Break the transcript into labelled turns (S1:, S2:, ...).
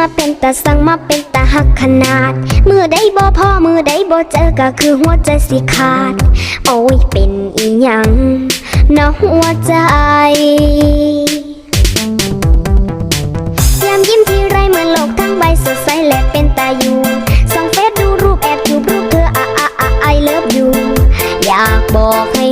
S1: มาเป็นตาสั่งมาเป็นตาหักขนาด มือได้บ่พ่อมือได้บ่เจอก็คือหัวใจสิขาด โอ้ยเป็นอีหยังนะหัวใจยามยิ้มทีไรเหมือนโลกทั้งใบสดใสและเป็นตาอยู่ส่องเฟซดูรูปแอบจูบรูปเธออะอะอะไอเลิฟอยู่อยากบอกให้